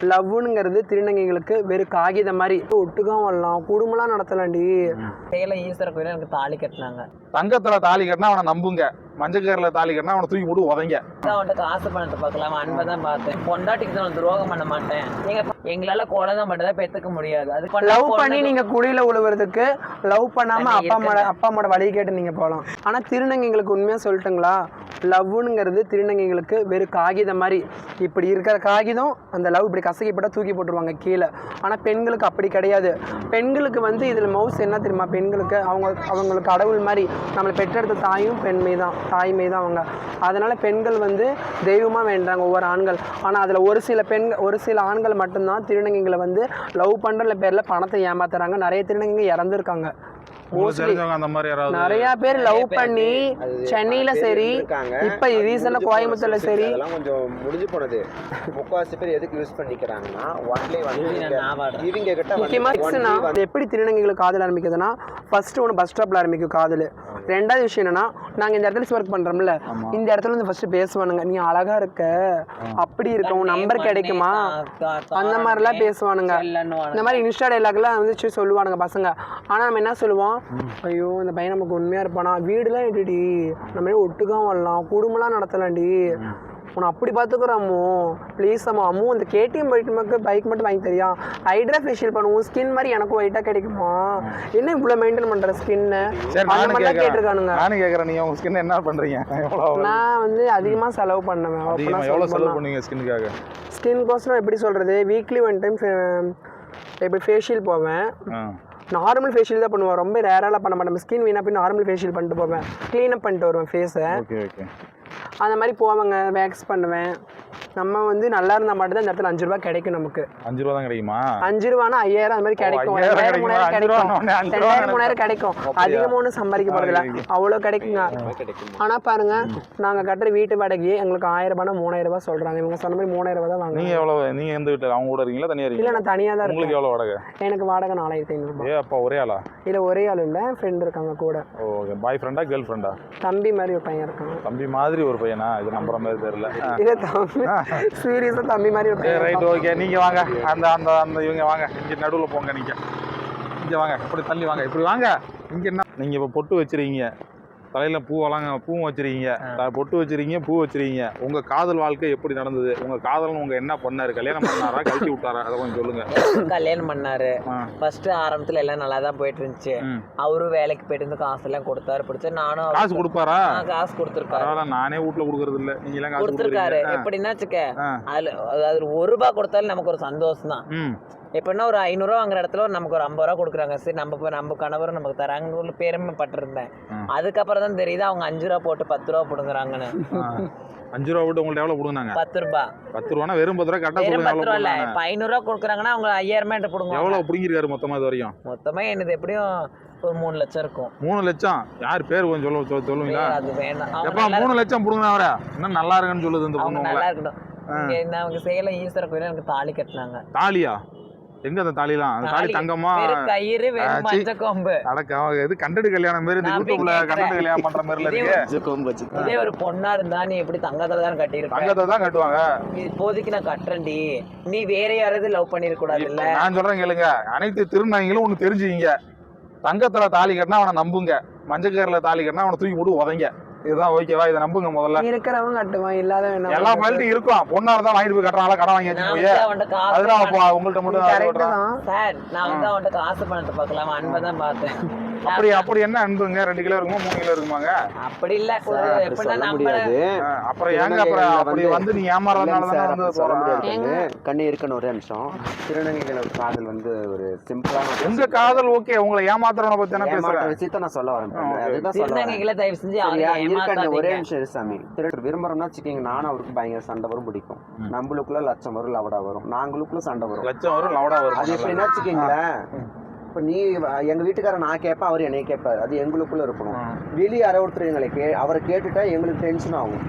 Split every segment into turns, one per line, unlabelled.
லவ்னுங்கிறது திருநங்கைகளுக்கு வெறும் காகிதம் மாதிரி. ஒட்டுக்கம் வரலாம். குடும்பம்லாம் நடத்தலாம்டி.
சேலம் ஈஸ்வர கோயில எனக்கு தாலி கட்டினாங்க.
தங்கத்துல தாலி கட்டினா அவனை நம்புங்க. மஞ்சக்கரில் தாலி கட்டினா அவனை தூக்கி போட்டு உதைங்க.
அவன்கிட்ட காசு பணத்தை பார்க்கலாம்? அன்பை தான் பார்த்தேன். பொண்டாட்டிக்கு தான் நான் துரோகம் பண்ண மாட்டேன். நீங்க எங்களால குழந்தை மட்டும் தான் பெத்துக்க முடியாது. அது
லவ் பண்ணி நீங்க குழியில உழுவுறதுக்கு லவ் பண்ணாம அப்பா அம்மாட
இருக்குது.
அப்பா அம்மாட வழி கேட்டு நீங்க போகலாம். ஆனா திருநங்கைகளுக்கு உண்மையா சொல்லட்டுங்களா? லவ்னுங்கிறது திருநங்கைகளுக்கு வெறும் காகிதம் மாதிரி. இப்படி இருக்கிற காகிதம் அந்த லவ் இப்படி கசக்கி போட்டா தூக்கி போட்டுருவாங்க கீழே. ஆனா பெண்களுக்கு அப்படி கிடையாது. பெண்களுக்கு வந்து இதுல மவுஸ் என்ன தெரியுமா? பெண்களுக்கு அவங்க அவங்களுக்கு கடவுள் மாதிரி நம்மளை பெற்றெடுத்த தாயும் பெண்மை தான் தாய்மை தான் அவங்க. அதனால் பெண்கள் வந்து தெய்வமாக வேண்டாங்க ஒவ்வொரு ஆண்கள். ஆனால் அதில் ஒரு சில பெண்கள் ஒரு சில ஆண்கள் மட்டும்தான் திருநங்கைகளை வந்து லவ் பண்ணுற பேரில் பணத்தை ஏமாத்துறாங்க. நிறைய திருநங்கைங்க இறந்துருக்காங்க.
அந்த மாதிரி யாராவது
நிறைய பேர் லவ் பண்ணி சென்னையில சரி
இருக்காங்க.
இப்ப
போன
கோயம்புத்தூர்ல சரி
அதெல்லாம் கொஞ்சம் முடிஞ்சு போனது. முக்காவாசி பேர் எதுக்கு யூஸ் பண்ணிக்கிறாங்கன்னா ஒன்லி வந்து இவங்க- கிட்ட
முக்கியமா எப்படி திருநங்கைகளுக்கு காதல் ஆரம்பிக்குதுன்னா ஃபர்ஸ்ட் ஒன்று பஸ் ஸ்டாப்ல ஆரம்பிக்கும் காதல். ரெண்டாவது விஷயம் என்னன்னா நாங்க இந்த இடத்துல ஒர்க் பண்றோம்ல இந்த இடத்துல வந்து ஃபர்ஸ்ட் பேசுவானுங்க. நீ அழகா இருக்க. அப்படி இருக்க உன் நம்பர் கிடைக்குமா? அந்த மாதிரிலாம் பேசுவானுங்க. இந்த மாதிரி இன்ஸ்டா டைலாக்லாம் வந்து சொல்லுவானுங்க பசங்க. ஆனா நம்ம என்ன சொல்லுவோம்? ஐயோ இந்த பையன் நமக்கு உண்மையா இருப்பானா? வீடுலாம் எடுடி நம்ம ஒட்டுக்காம வரலாம்? குடும்பம்லாம் நடத்தலாம்டி. உன்னை அப்படி பார்த்துக்குறோமோ ப்ளீஸ் அம்மா அம்மு இந்த கேடிஎம் பைக் மட்டும் பைக் மட்டும் வாங்கி தெரியா? ஹைட்ரா ஃபேஷியல் பண்ணுவோம். ஸ்கின் மாதிரி எனக்கும் ஒயிட்டாக கிடைக்குமா? என்ன இவ்வளோ மெயின்டைன் பண்ணுற ஸ்கின்னு அந்த மாதிரிலாம் கேட்டிருக்கானுங்க.
நானும் கேட்கறேன் நீங்க உங்க ஸ்கின் என்ன எவ்வளோ
நான் வந்து அதிகமாக செலவு பண்ணுவேன்.
எவ்வளவு செலவு பண்ணுவீங்க ஸ்கின்னுக்காக
ஸ்கின் கோஸ்லாம் எப்படி சொல்கிறது வீக்லி ஒன் டைம் எப்படி ஃபேஷியல் போவேன். நார்மல் ஃபேஷியல் தான் பண்ணுவேன். ரொம்ப ரேராலாம் பண்ண மாட்டேன். ஸ்கின் வீணா போய் நார்மல் ஃபேஷியல் பண்ணிட்டு போவேன். க்ளீன் அப் பண்ணிட்டு வருவேன் ஃபேஸை அந்த மாதிரி போவாங்க வேக்ஸ் பண்ணுவேன். நம்ம வந்து நல்லா இருந்தால் மட்டும் தான் இந்த இடத்துல அஞ்சு ரூபா கிடைக்கும் நமக்கு.
அஞ்சு ரூபா தான் கிடைக்குமா?
அஞ்சு ரூபானா ஐயாயிரம் அந்த மாதிரி கிடைக்கும். ரெண்டாயிரம் மூணாயிரம்
கிடைக்குமா?
ரெண்டாயிரம் மூணாயிரம் கிடைக்கும்? அதிகமாக ஒன்றும் சம்பாதிக்க போகிறதில்ல. அவ்வளோ கிடைக்குங்க. ஆனால் பாருங்க நாங்கள் கட்டுற வீட்டு வாடகையே எங்களுக்கு ஆயிரம் ரூபாய் மூணாயிரம் ரூபாய் சொல்கிறாங்க இவங்க சொன்ன மாதிரி மூணாயிரம் ரூபாய் தான்
நீங்க
வாங்குறாங்க
எவ்வளவு நீங்க எந்த வீட்டுல? அவங்க கூட இருக்கீங்களா? தனியா
இல்லை நான் தனியாக தான்
உங்களுக்கு எவ்வளவு வாடகை?
எனக்கு வாடகை நாலாயிரத்தி ஐநூறுபா
ஏ அப்பா ஒரே ஆளா?
இல்லை ஒரே ஆள் இல்லை. ஃப்ரெண்ட் இருக்காங்க கூட.
ஓகே பாய் ஃப்ரெண்டா கேர்ள் ஃப்ரெண்டா
தம்பி மாதிரி ஒரு பையன் இருக்காங்க
தம்பி மாதிரி ஒரு பையனா? இது நம்புற மாதிரி தெரியல.
இல்லை தம்பி. சீரியஸாக தம்பி மாதிரி பையன்
ரைட். ஓகே நீங்க வாங்க. அந்த அந்த அந்த இவங்க வாங்க. இங்க நடுவுல போங்க நீங்க. இங்க வாங்க. இப்படி தள்ளி வாங்க. இப்படி வாங்க. இங்க என்ன? நீங்க இப்ப பொட்டு வச்சிருக்கீங்க. தலையில பூவெல்லாம் பூவும் வச்சிருக்கீங்க. த- பொட்டு வச்சிருக்கீங்க பூ வச்சிருக்கீங்க. உங்க காதல் வாழ்க்கை எப்படி நடந்தது? உங்க காதலன் உங்க என்ன பண்ணாரு? கல்யாணம் பண்ணாரா? கழட்டி விட்டாரா? அதை கொஞ்சம் சொல்லுங்க.
கல்யாணம் பண்ணாரு. ஃபர்ஸ்ட் ஆரம்பத்துல எல்லாம் நல்லா தான் போயிட்டு இருந்துச்சு. அவரும் வேலைக்கு போயிட்டு இருந்து காசு எல்லாம் கொடுத்தாரு. பிடிச்ச நானும்
காசு கொடுப்பாரா?
காசு கொடுத்துருக்காரு
நானே வீட்ல கொடுக்கறது இல்ல. நீங்க எல்லாம் காசு
கொடுத்துருக்காரு.
கொடுக்குறீங்க.
எப்படின்னா வச்சுக்க. அதுல அது ஒரு ரூபாய் கொடுத்தாலும் நமக்கு ஒரு சந்தோஷம் தான் எப்படின்னா ஒரு ஐநூறுரூவா வாங்குற இடத்துல நமக்கு ஒரு ஐம்பது ரூபா கொடுக்குறாங்க. சரி நம்ம போய் நம்ம கணவரும் நமக்கு தராங்கன்னு ஒரு பெருமைப்பட்டிருந்தேன். அதுக்கப்புறம் தான் தெரியுது அவங்க அஞ்சு ரூபா போட்டு பத்து ரூபா போடுங்கிறாங்கன்னு.
அஞ்சு ரூபா விட்டு உங்கள்ட்ட எவ்வளவு கொடுங்க
பத்து ரூபா.
பத்து ரூபானா வெறும் பத்து ரூபா கரெக்டா
வெறும்
சொல்லுங்க
பத்து ரூபா இல்ல இப்ப ஐநூறுரூவா கொடுக்குறாங்கன்னா அவங்க ஐயாயிரமே என்கிட்ட கொடுங்க
எவ்வளவு பிடிங்கிருக்காரு மொத்தமா இது வரையும்?
மொத்தமா என்னது எப்படியும் ஒரு மூணு லட்சம் இருக்கும்.
மூணு லட்சம்? யார் பேர் கொஞ்சம் சொல்ல சொல்ல- சொல்லுவீங்களா?
அது வேணாம்.
எப்பா மூணு லட்சம் கொடுங்க அவரை? இன்னும் நல்லா இருக்குன்னு சொல்லுது இந்த பொண்ணு
நல்லா இருக்கட்டும். அவங்க சேலம் ஈஸ்வர கோயில எனக்கு தாலி கட்டினாங்க.
தாலியா? எங்க அந்த தாலிலாம். அந்த தாலி தங்கமா
கயிறு கொம்பு
அடக்க இது கண்டடு கல்யாணம் மாதிரி இந்த யூடியூப்ல. கண்டடு கல்யாணம் பண்ற மாதிரில
இதே
இருக்கு.
வச்சு கொம்பு வச்சு.
இதே ஒரு பொண்ணா இருந்தா நீ எப்படி தங்கத்துல தான் கட்டியிருப்ப?
தங்கத்தை தான் கட்டுவாங்க.
இப்போதைக்கு நான் கட்டுறேன்டி. நீ வேற யாராவது லவ் பண்ணிருக்க கூடாது இல்ல
நான் சொல்றேன் கேளுங்க. அனைத்து திருநங்கைகளும் ஒண்ணு தெரிஞ்சுக்கிங்க. தங்கத்துல தாலி கட்டினா அவனை நம்புங்க. மஞ்சக்கரில் தாலி கட்டினா அவனை தூக்கி போட்டு உதைங்க. இதுதான் ஓகேவா? இதை நம்புங்க முதல்ல.
இருக்கிறவங்க கட்டுவான் இல்லாத
எல்லா பல்ட்டும் இருக்கும். பொண்ணா இருந்தா வாங்கிட்டு போய் கட்டுறாங்களா கடன் வாங்கி வச்சு போய். அப்போ உங்கள்ட்ட மட்டும் தான்.
தான்.
சார் நான் வந்து அவன்கிட்ட காசு பணத்தை பார்க்கலாம்? அன்பை தான் பார்த்தேன்.
அப்படி அப்படி என்ன அன்புங்க? ரெண்டு கிலோ இருக்குமா? மூணு கிலோ இருக்குமாங்க?
அப்படி இல்ல.
முடியாது.
அப்புறம் ஏங்க அப்புறம் அப்படி வந்து நீ ஏமாறதுனால தான் வந்து
சொல்ல முடியாது. கண்ணு. இருக்கணும் ஒரே நிமிஷம். திருநங்கைகளோட காதல் வந்து ஒரு சிம்பிளான
உங்க காதல் ஓகே உங்களை ஏமாத்துறவனை பத்தி தானே
ஏமாற்ற
பேசுறேன்.
விஷயத்த நான் சொல்ல வரேன். அதுதான் சொல்ல வரேன்.
திருநங்கைகளை தயவு செஞ்சு
இருக்கண்ணே ஒரே நிமிஷம் சாமி. திருட்டு விரும்புறோம்னா வச்சுக்கோங்க நானும் அவருக்கு பயங்கர சண்டை வரும் பிடிக்கும். நம்மளுக்குள்ள லட்சம் வரும் லவடா வரும். நாங்களுக்குள்ள சண்டை வரும்.
லட்சம் வரும் லவடா
அது
வரும்
எப்படின்னா வச்சுக்கீங்களேன் இப்போ நீ எங்க வீட்டுக்காரர் நான் கேட்பேன் அவர் என்னைய கேட்பாரு அது எங்களுக்குள்ள இருக்கணும். வெளியே யாரோ ஒருத்தர் எங்களை கே அவரை கேட்டுட்டா எங்களுக்கு டென்ஷன் ஆகும்.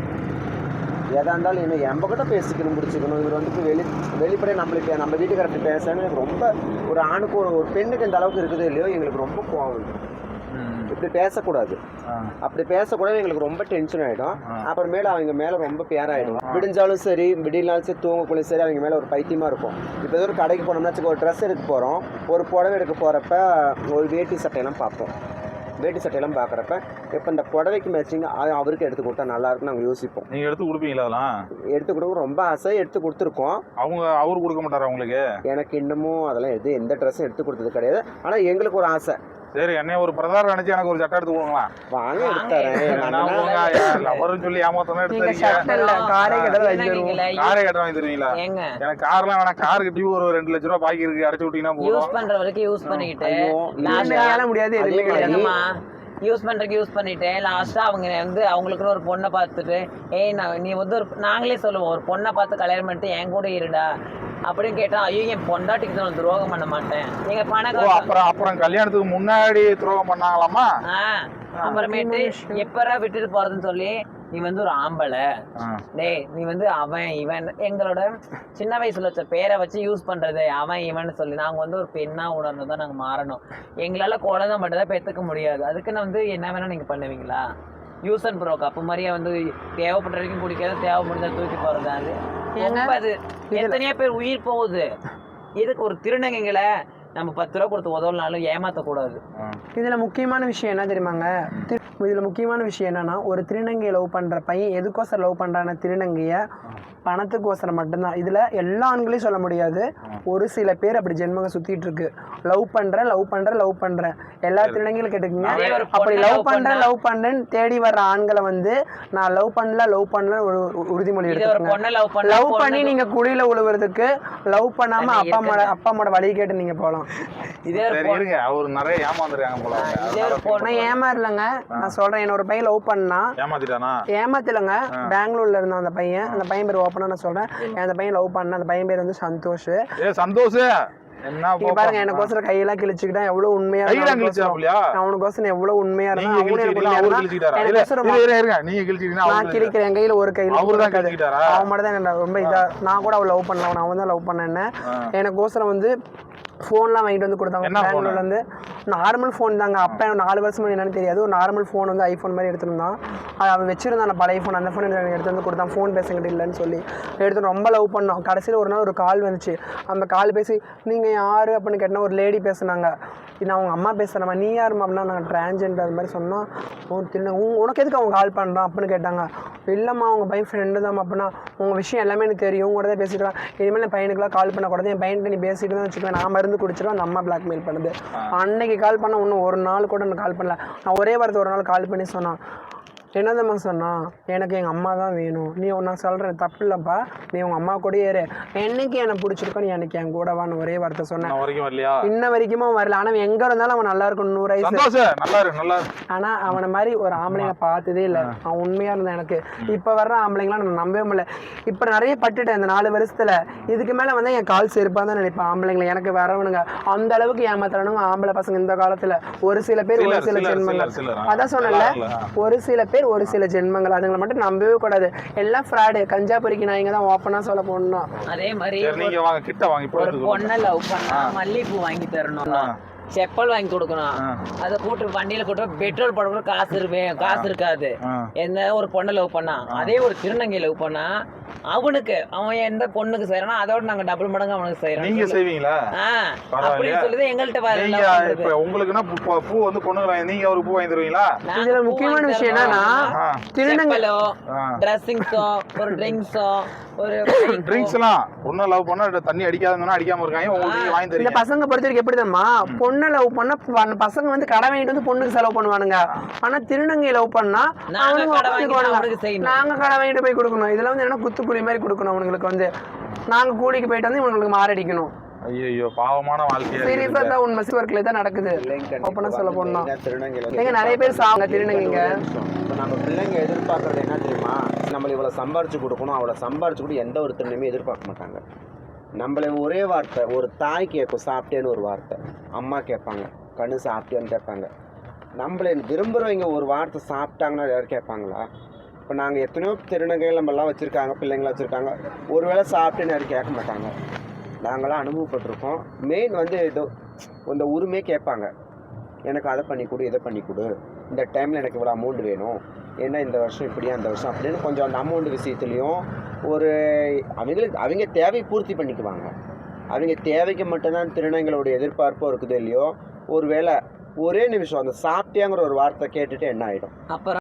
எதா இருந்தாலும் என்ன எம்ப கிட்ட பேசிக்கணும் முடிச்சுக்கணும் இவர் வந்துட்டு வெளி வெளிப்படையாக நம்மளுக்கு நம்ம வீட்டுக்காரர்கிட்ட பேசணும்னு எனக்கு ரொம்ப ஒரு ஆணுக்கு ஒரு ஒரு பெண்ணுக்கு இந்த அளவுக்கு இருக்குது இல்லையோ எங்களுக்கு ரொம்ப கோவம். இப்படி பேசக்கூடாது. அப்படி பேசக்கூடாது எங்களுக்கு ரொம்ப டென்ஷன் ஆகிடும். அப்புறமேல அவங்க மேலே ரொம்ப பேராயிடும் விடிஞ்சாலும் சரி விடியலாலும் சரி தூங்கக்குள்ளும் சரி அவங்க மேலே ஒரு பைத்தியமாக இருக்கும். இப்போ ஏதோ ஒரு கடைக்கு போனோம்னா ஒரு ட்ரெஸ் எடுக்க போகிறோம் ஒரு புடவை எடுக்க போகிறப்ப ஒரு வேட்டி சட்டையெல்லாம் பார்ப்போம். வேட்டி சட்டையெல்லாம் பார்க்குறப்ப இப்போ இந்த புடவைக்கு மேட்சிங் அவருக்கு எடுத்து கொடுத்தா நல்லா இருக்கும்னு நாங்கள் யோசிப்போம்.
நீங்க எடுத்து கொடுப்பீங்களா அதெல்லாம்?
எடுத்து கொடுக்க ரொம்ப ஆசை எடுத்து கொடுத்துருக்கோம்.
அவங்க அவரு கொடுக்க மாட்டாரா உங்களுக்கு?
எனக்கு இன்னமும் அதெல்லாம் எது எந்த ட்ரெஸ்ஸும் எடுத்து கொடுத்தது கிடையாது. ஆனால் எங்களுக்கு ஒரு ஆசை.
சரி என்னைய ஒரு பிரதாரம் நினைச்சு எனக்கு ஒரு சட்டை எடுத்து கொடுங்களா?
வாங்க
நான் லவர்னு சொல்லி ஏமாத்தம் எடுத்துறீங்க?
காரை கடை வச்சு
திருநங்கைகளை
காரை கட்ட வாங்கி தருவீங்களா
ஏங்க.
எனக்கு கார்லாம் வேணாம். காருக்கு டியூ ஒரு ரெண்டு லட்ச ரூபா பாக்கி இருக்கு அடைச்சு விட்டீங்கன்னா
யூஸ் பண்ற வரைக்கும் யூஸ் பண்ணிக்கிட்டு.
திருநங்கையால முடியாது எதுவுமே
யூஸ் பண்றதுக்கு யூஸ் பண்ணிட்டு லாஸ்டா அவங்க வந்து அவங்களுக்குன்னு ஒரு பொண்ணை பார்த்துட்டு ஏய் நான் நீ வந்து ஒரு நாங்களே சொல்லுவோம் ஒரு பொண்ணை பார்த்து கல்யாணம் பண்ணிட்டு என் கூட இருடா. அப்படின்னு கேட்டா ஐயோ என் பொண்டாட்டிக்கு நான் துரோகம் பண்ண மாட்டேன். நீங்க
ஓ
பணக்கார
அப்புறம் அப்புறம் கல்யாணத்துக்கு முன்னாடி துரோகம் பண்ணாங்களாமா
அப்புறமேட்டு எப்பரா விட்டுட்டு போறதுன்னு சொல்லி நீ வந்து ஒரு ஆம்பளை. டேய் நீ வந்து அவன் இவன் எங்களோட சின்ன வயசுல வச்ச பேரை வச்சு யூஸ் பண்றது அவன் இவன் சொல்லி நாங்க வந்து ஒரு பெண்ணா உணர்ந்து தான் நாங்க மாறணும். எங்களால குழந்தை மட்டும் தான் பெற்றுக்க முடியாது. அதுக்கு நான் வந்து என்ன வேணா நீங்க பண்ணுவீங்களா? யூஸ் அண்ட் ப்ரோ கப்பு மாதிரியே வந்து தேவைப்பட்ட வரைக்கும் குடிக்காத தேவைப்படுறத தூக்கி போறது அது? எத்தனையோ பேர் உயிர் போகுது. இதுக்கு ஒரு திருநங்கைகளை நம்ம பத்து ரூபா கொடுத்து உதவனாலும் ஏமாத்தக்கூடாது.
இதுல முக்கியமான விஷயம் என்ன தெரியுமாங்க? இதுல முக்கியமான விஷயம் என்னன்னா ஒரு திருநங்கையை லவ் பண்ற பையன் எதுக்கோசரம் லவ் பண்றான திருநங்கைய பணத்துக்கோசரம் மட்டும்தான். இதுல எல்லா ஆண்களையும் சொல்ல முடியாது. ஒரு சில பேர் அப்படி ஜென்மங்க சுத்திட்டு இருக்கு. லவ் பண்றேன் லவ் பண்றேன் லவ் பண்றேன். எல்லா திருநங்கைகளும் கேட்டுக்கங்க. அப்படி லவ்
love
பண்றேன்
பண்ணா-
லவ் பண்றேன்னு தேடி வர்ற ஆண்களை வந்து நான் லவ் பண்ணல லவ் பண்ணல ஒரு உறுதிமொழி எடுத்துக்கோங்க.
பொண்ணை லவ் பண்ண
லவ் பண்ணி நீங்க குழியில உழுவுறதுக்கு லவ் பண்ணாம
தண்ணி
அப்பா
இருக்குங்க.
அப்பா அம்மாட வழி கேட்டு நீங்க போகலாம்.
இதே
இருங்க. அவர் நிறைய ஏமாந்துருக்காங்க போல.
இதே
நான் ஏமாறலங்க. நான் சொல்றேன் என்ன ஒரு பையன் லவ் பண்ணா.
ஏமாத்திட்டானா?
ஏமாத்தலங்க. பெங்களூர்ல இருந்த அந்த பையன். அந்த பையன் பேர் ஓப்பனா நான் சொல்றேன். அந்த பையன் லவ் பண்ண அந்த பையன் பேர் வந்து சந்தோஷ்.
ஏ சந்தோஷ்!
பாருங்க எனக்கோசரம் கையெல்லாம் கிழிச்சுக்கிட்டேன் எவ்வளவு உண்மையா
கிழிச்சாப்புலையா?
அவனுக்கோசரம் எவ்வளவு உண்மையா இருந்தா நான் கிழிக்கிறேன் என் கையில ஒரு கையில அவன் மட்டும் தான் ரொம்ப இதா நான் கூட அவள் லவ் பண்ணல அவன் தான் லவ் பண்ணேன் எனக்கோசரம் வந்து ஃபோன்லாம் வாங்கிட்டு வந்து கொடுத்தாங்க? பெங்களூர்ல இருந்து நார்மல் ஃபோன் தாங்க. அப்போ நாலு வருஷம் என்னன்னு தெரியாது. ஒரு நார்மல் ஃபோன் வந்து ஐஃபோன் மாதிரி எடுத்திருந்தான் அது அவன் வச்சிருந்தான். அந்த பழைய ஃபோன் அந்த ஃபோன் எனக்கு எடுத்து வந்து கொடுத்தான். ஃபோன் பேசுங்கிட்டு இல்லைன்னு சொல்லி. எடுத்து ரொம்ப லவ் பண்ணோம். கடைசியில் ஒரு நாள் ஒரு கால் வந்துச்சு. அந்த கால் பேசி நீங்கள் யார்? அப்படின்னு கேட்டால் ஒரு லேடி பேசுனாங்க. நான் அவங்க அம்மா பேசுகிறேம்மா நீ யாரும்மா அப்படின்னா நாங்கள் டிரான்ஜெண்டர் அது மாதிரி சொன்னால் ஓ திரும்ப உன் உனக்கு எதுக்கு அவங்க கால் பண்ணுறான் அப்படின்னு கேட்டாங்க. இல்லைம்மா அவங்க பையன் ஃப்ரெண்டு தான் அப்படின்னா உங்கள் விஷயம் எல்லாமே எனக்கு தெரியும். உங்க கூட தான் இருக்கேன். இனிமேல் என் பையனுக்குலாம் கால் பண்ணக்கூடாது. என் பையன்கிட்ட நீ பேசிட்டு தான் வச்சுக்கவேன் நான் மருந்து குடிச்சிடும் அந்த அம்மா பிளாக்மெயில் பண்ணுது. அன்னைக்கு கால் பண்ண இன்னும் ஒரு நாள் கூட நான் கால் பண்ணல. நான் ஒரே வாரத்தை ஒரு நாள் கால் பண்ணி சொன்னான். என்னதம்மா சொன்னான் எனக்கு எங்கள் அம்மா தான் வேணும். நீ நான் சொல்கிறேன் தப்பு இல்லைப்பா நீ உங்கள் அம்மா கூடயே இரு. என்னைக்கு என்னை பிடிச்சிருக்கோ நீ எனக்கு என் கூட வான்னு ஒரே வார்த்தை சொன்னேன்.
இன்ன வரைக்கும் வரலையா?
இன்ன வரைக்குமே வரல. ஆனால் எங்கே இருந்தாலும் அவன் நல்லா இருக்கும் நூறு வயசு.
நல்லா இருக்கு நல்லா இருக்கு
ஆனால் அவனை மாதிரி ஒரு ஆம்பளைங்க பார்த்ததே இல்லை. அவன் உண்மையாக இருந்தான் எனக்கு. இப்போ வர்ற ஆம்பளைங்களாம் நான் நம்பவே முடியல. இப்போ நிறைய பட்டுட்டேன் இந்த நாலு வருஷத்தில். இதுக்கு மேலே வந்து என் கால் செருப்பாக தான் நினைப்பேன் ஆம்பளைங்களை. எனக்கு வரவனுங்க அந்த அளவுக்கு ஏமாத்துறானுங்க ஆம்பளை பசங்க இந்த காலத்தில். ஒரு சில பேர் ஒரு சில ஜென்மங்கள். அதான் சொன்னல. ஒரு சில பேர் ஒரு சில ஜென்மங்கள் அதுங்களை மட்டும் நம்பவே கூடாது எல்லாம் ஃப்ராடு கஞ்சா பொறிக்கு நாய்ங்க தான் ஓப்பனாக சொல்ல போகணும்
அதே மாதிரி
நீங்க வாங்க கிட்ட வாங்க
ஒரு. பொண்ணை லவ் பண்ணா மல்லிகைப்பூ வாங்கி தரணும். செப்பல் வாங்கி கொடுக்கணும். அதை கூட்டு வண்டியில கூட்டு போய் பெட்ரோல் போட கூட காசு இருக்கு காசு இருக்காது. என்ன ஒரு பொண்ணை லவ் பண்ணா அதே ஒரு திருநங்கை லவ் பண்ணா அவனுக்கு அவன் எந்த பொண்ணுக்கு செய்யறானோ அதோட நாங்க டபுள் மடங்கு அவனுக்கு
நீங்க
செய்யறோம்
செய்வீங்களா
அப்படின்னு? சொல்லிதான் எங்கள்கிட்ட
நீங்க. இப்ப உங்களுக்குன்னா பூ- வந்து பொண்ணுங்க நீங்க அவருக்கு பூ வாங்கி தருவீங்களா
நாங்க
இதுல முக்கியமான விஷயம். என்னன்னா
ஆ.
திருநங்கை
செப்பலோ
ஆ.
ட்ரெஸ்ஸிங்ஸோ ஒரு ட்ரிங்க்ஸோ ஒரு
ட்ரிங்க்ஸ் எல்லாம் பொண்ணு லவ் பண்ணா தண்ணி அடிக்காதுன்னா அடிக்காம இருக்காங்க உங்களுக்கு நீங்க வாங்கி
இந்த
தரீங்க
பசங்க பொறுத்த வரைக்கும் எப்படி தெரியுமா பொண்ணை லவ் பண்ணா பசங்க வந்து கடை வாங்கிட்டு வந்து பொண்ணுக்கு செலவு பண்ணுவானுங்க. ஆனா திருநங்கை லவ் பண்ணா.
அவனுக்கு.
நாங்க கடை வாங்கிட்டு போய் கொடுக்கணும். இதெல்லாம் வந்து என்ன குத்துக்குழி மாதிரி கொடுக்கணும் அவனுங்களுக்கு வந்து. நாங்க கூலிக்கு போயிட்டு வந்து இவங்களுக்கு மாரடிக்கணும்.
ஐயோ பாவமான வாழ்க்கையா
சீரியஸா. தான் உண்மை ஒர்க்ல தான் நடக்குது. ஓப்பனா சொல்ல போனா. எங்க நிறைய பேர் சாங்க திருநங்கைங்க.
இப்போ நம்ம பிள்ளைங்க எதிர்பார்க்கறது என்ன தெரியுமா? நம்மளை இவ்வளோ சம்பாரிச்சு கொடுக்கணும் அவ்வளோ சம்பாரிச்சு கூட எந்த ஒரு திருநமே எதிர்பார்க்க மாட்டாங்க. நம்மளை ஒரே வார்த்தை ஒரு தாய் கேட்கும் சாப்பிட்டேன்னு ஒரு வார்த்தை. அம்மா கேட்பாங்க கண்ணு சாப்பிட்டேன்னு கேட்பாங்க. நம்மளை விரும்புகிறவங்க ஒரு வார்த்தை சாப்பிட்டாங்கன்னா யாரும் கேட்பாங்களா? இப்போ நாங்கள் எத்தனையோ திருநங்கைகள் நம்மலாம் வச்சுருக்காங்க பிள்ளைங்களாம் வச்சுருக்காங்க. ஒரு வேளை சாப்பிட்டேன்னு யாரும் கேட்க மாட்டாங்க. நாங்களாம் அனுபவப்பட்டிருக்கோம். மெயின் வந்து ஏதோ இந்த உரிமையே கேட்பாங்க. எனக்கு அதை பண்ணி கொடு இதை பண்ணி கொடு. இந்த டைமில் எனக்கு இவ்வளோ அமௌண்ட் வேணும். ஏன்னா இந்த வருஷம் இப்படியா அந்த வருஷம் அப்படின்னு கொஞ்சம் அந்த அமௌண்ட் விஷயத்துலையும் ஒரு அவங்களுக்கு அவங்க தேவை பூர்த்தி பண்ணிக்குவாங்க. அவங்க தேவைக்கு மட்டும்தான் திருநங்கைகளோட எதிர்பார்ப்பும் இருக்குது இல்லையோ ஒருவேளை ஒரே நிமிஷம் அந்த சாப்பிட்டியாங்கிற ஒரு வார்த்தை கேட்டுட்டு என்ன ஆகிடும்
அப்புறம்